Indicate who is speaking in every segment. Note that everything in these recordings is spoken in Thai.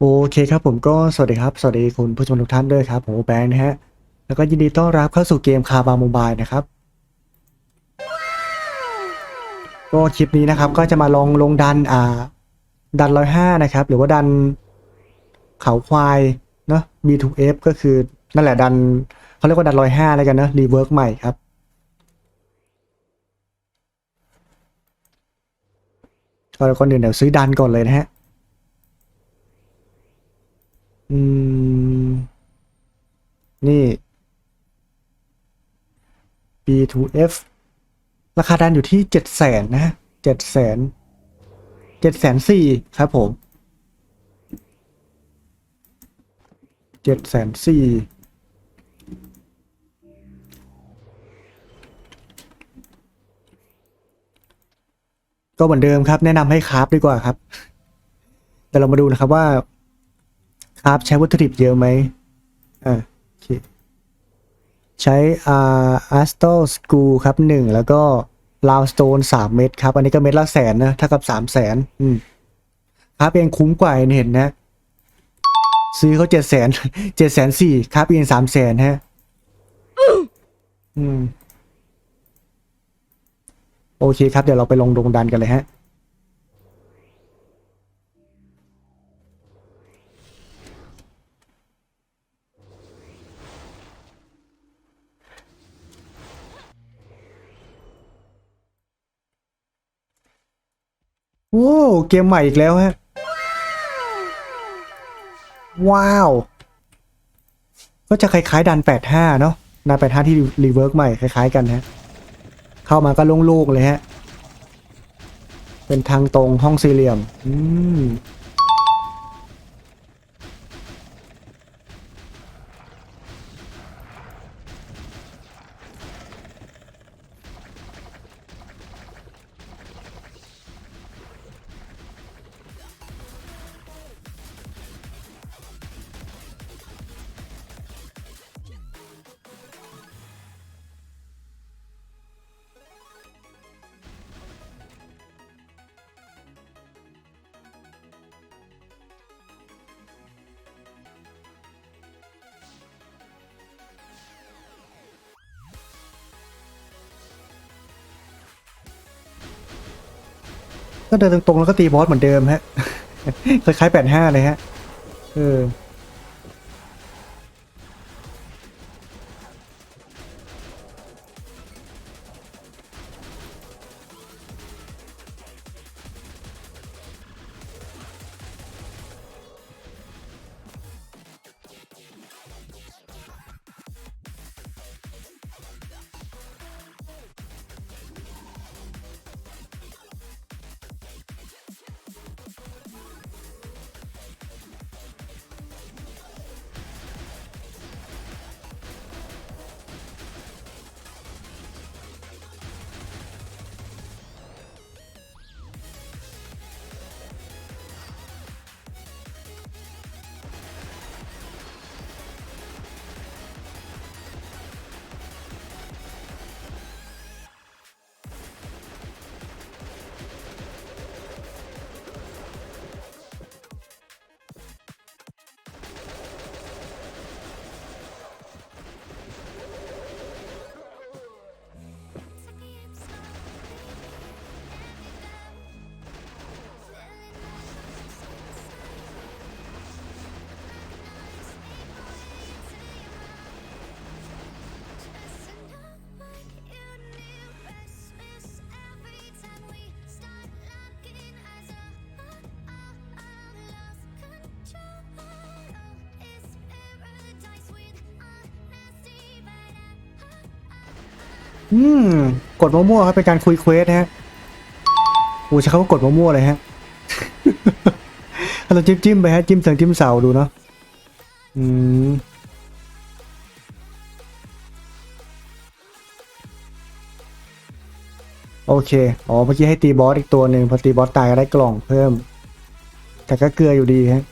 Speaker 1: โอเคครับผมก็สวัสดีครับ สวัสดีคุณผู้ชมทุกท่านด้วยครับ ผมแบงค์นะฮะ แล้วก็ยินดีต้อนรับเข้าสู่เกมคาบาโมบายนะครับ ก็คลิปนี้นะครับก็จะมาลองลงดันอ่าดันร้อยห้านะครับ หรือว่าดันเขาควายเนาะ B2F ก็คือนั่นแหละดันเขาเรียกว่าดันร้อยห้าอะไรกันเนอะรีเวิร์กใหม่ครับก่อนอื่นเดี๋ยวซื้อดันก่อนเลยนะฮะ อืม นี่ B2F ราคาดันอยู่ที่เจ็ดแสนนะเจ็ดแสนเจ็ดแสนสี่ครับผมเจ็ดแสนสี่ก็เหมือนเดิมครับ แนะนำให้คราฟดีกว่าครับ แต่เรามาดูนะครับว่า ครับใช้วัตถุดิบเยอะไหมอ่าโอเคใช้อ่าอัสโตสกูครับหนึ่งแล้วก็ลาวสโตนสามเม็ดครับ อันนี้ก็เม็ดละแสนนะเท่ากับสามแสนอืมครับเองคุ้มกว่าเห็นนะ ซื้อเขาเจ็ดแสนเจ็ดแสนสี่ครับเองสามแสนฮะอืม โอเคครับ เดี๋ยวเราไปลงดงดันกันเลยฮะ โว้วเกมใหม่อีกแล้วฮะ ว้าว ก็จะคล้ายๆดัน 85 เนาะดัน 85 ที่รีเวิร์กใหม่คล้ายๆกันฮะ เข้ามาก็โล่งๆเลยฮะ เป็นทางตรงห้องสี่เหลี่ยม อืม ก็เดินตรงๆแล้วก็ตีบอสเหมือนเดิมฮะ คล้ายๆ85เลยฮะ เออ อืม กดมั่วๆครับเป็นการคุยเควสฮะโอ้ใช้คำว่ากดมั่วๆเลยฮะเราจิ้มจิ้มๆไปฮะจิ้มเสงจิ้มเสาดูเนาะอืมโอเค อ๋อ เมื่อกี้ให้ตีบอสอีกตัวหนึ่งพอตีบอสตายก็ได้กล่องเพิ่ม แต่ก็เกลืออยู่ดีฮะ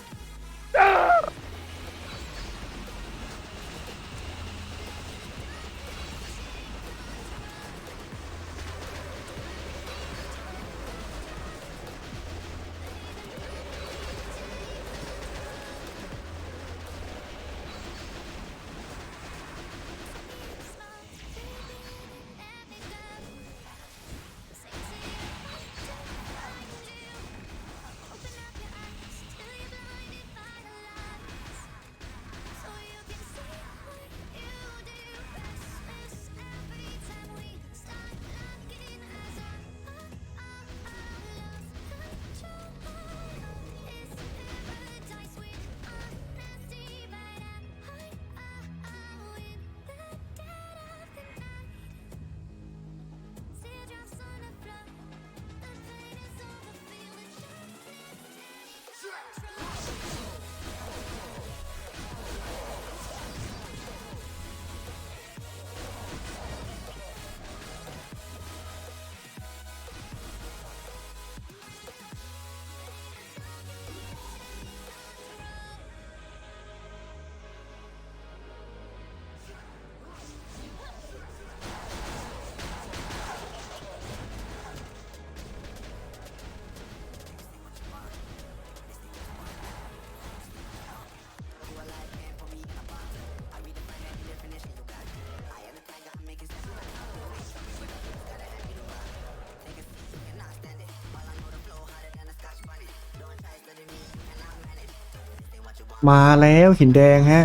Speaker 1: มาแล้วหินแดงฮะ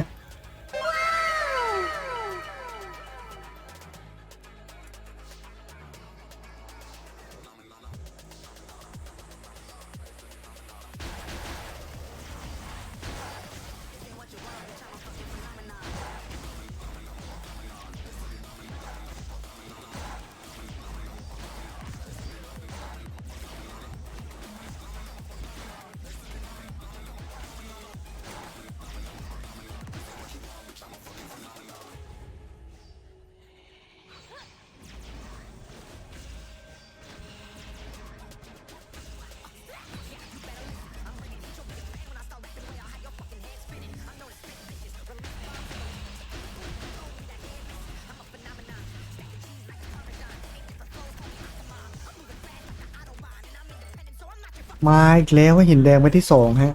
Speaker 1: มาอีกแล้วว่าหินแดงไปที่สองฮะ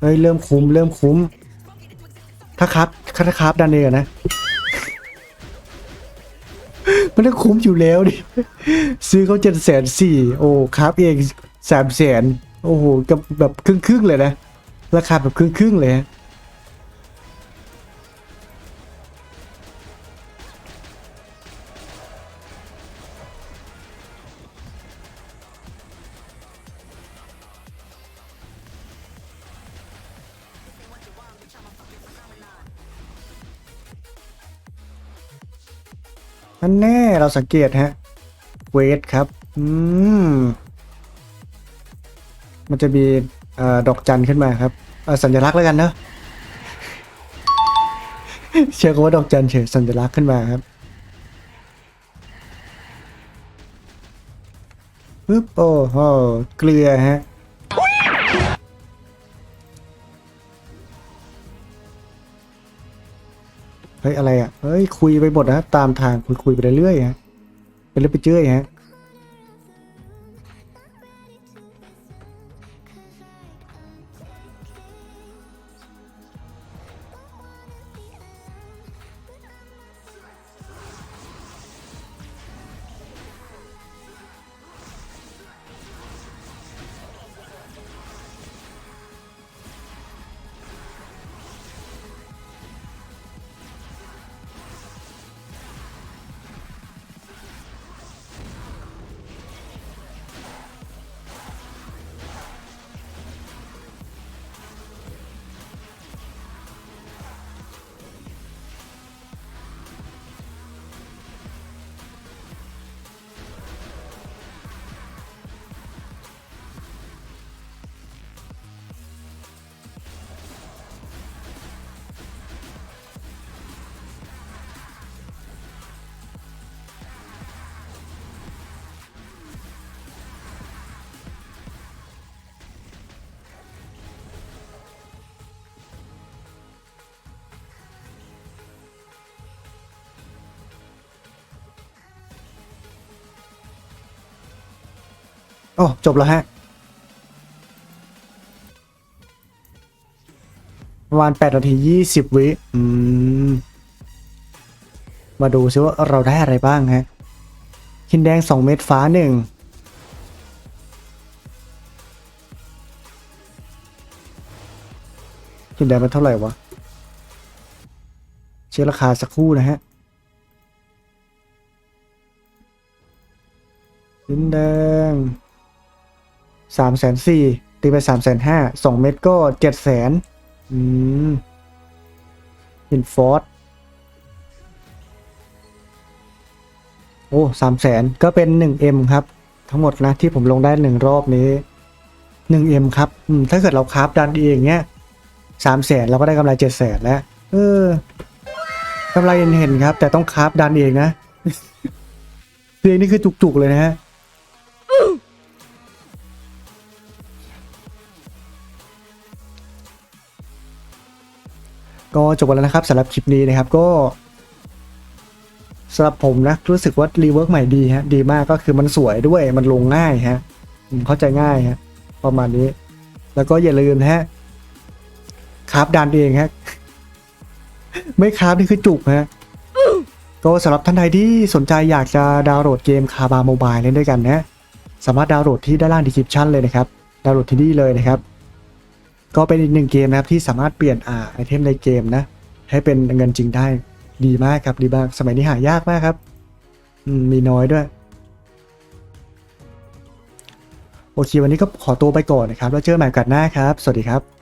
Speaker 1: เฮ้ย เริ่มคุ้มเริ่มคุ้ม ถ้าครับถ้าครับดันเองนะ มันต้องคุ้มอยู่แล้วดิ ซื้อเขาเจ็ดแสนสี่โอ้ครับเองสามแสนโอ้โหกับแบบครึ่งครึ่งๆเลยนะ ราคาแบบครึ่งครึ่งๆเลยฮะั่นแน่เราสังเกตฮะเวทครับ อืม มันจะมีเอ่อดอกจันขึ้นมาครับเอ่อสัญลักษณ์แล้วกันเนอะเชื่อคำว่าดอกจันเฉยสัญลักษณ์ขึ้นมาครับปึ๊บโอ้โหเกลือฮะ เฮ้ยอะไรอะเฮ้ยคุยไปหมดนะตามทางคุยคุยไปเรื่อยฮะไปเรื่อยไปเจื่อยฮะ โอ้จบแล้วฮะประมาณ8นาที 20 วิอืม มาดูซิว่าเราได้อะไรบ้างฮะหินแดง 2 เม็ดฟ้า 1 หินแดงมันเท่าไหร่วะ เช็คราคาสักครู่นะฮะ หินแดง สามแสนสี่ตีไปสามแสนห้าสองเม็ดก็เจ็ดแสนอืมหินฟอสโอ้สามแสนก็เป็นหนึ่งเอ็มครับ ทั้งหมดนะที่ผมลงได้หนึ่งรอบนี้หนึ่งเอ็มครับถ้าเกิดเราคราฟดันเองเนี้ยสามแสนเราก็ได้กำไรเจ็ดแสนแล้ว เออกำไรเห็นๆครับ แต่ต้องคราฟดันเองนะเรียงนี่คือจุกๆเลยนะฮะ ก็จบไปแล้วนะครับสำหรับคลิปนี้นะครับก็สำหรับผมนะรู้สึกว่ารีเวิร์กใหม่ดีฮะดีมากก็คือมันสวยด้วยมันลงง่ายฮะอืมเข้าใจง่ายฮะประมาณนี้ แล้วก็อย่าลืมฮะคราฟดันเองฮะไม่คราฟนี่คือจุกฮะก็สำหรับท่านใดที่สนใจอยากจะดาวน์โหลดเกมคาบาโมบายเล่นด้วยกันนะสามารถดาวน์โหลดที่ด้านล่าง description เลยนะครับดาวน์โหลดที่นี่เลยนะครับ ก็เป็นอีกหนึ่งเกมนะครับที่สามารถเปลี่ยนอ่าไอเทมในเกมนะให้เป็นเงินจริงได้ดีมากครับดีมากสมัยนี้หายากมากครับอืมมีน้อยด้วย โอเควันนี้ก็ขอตัวไปก่อนนะครับ แล้วเจอกันใหม่อกาสหน้าครับ สวัสดีครับ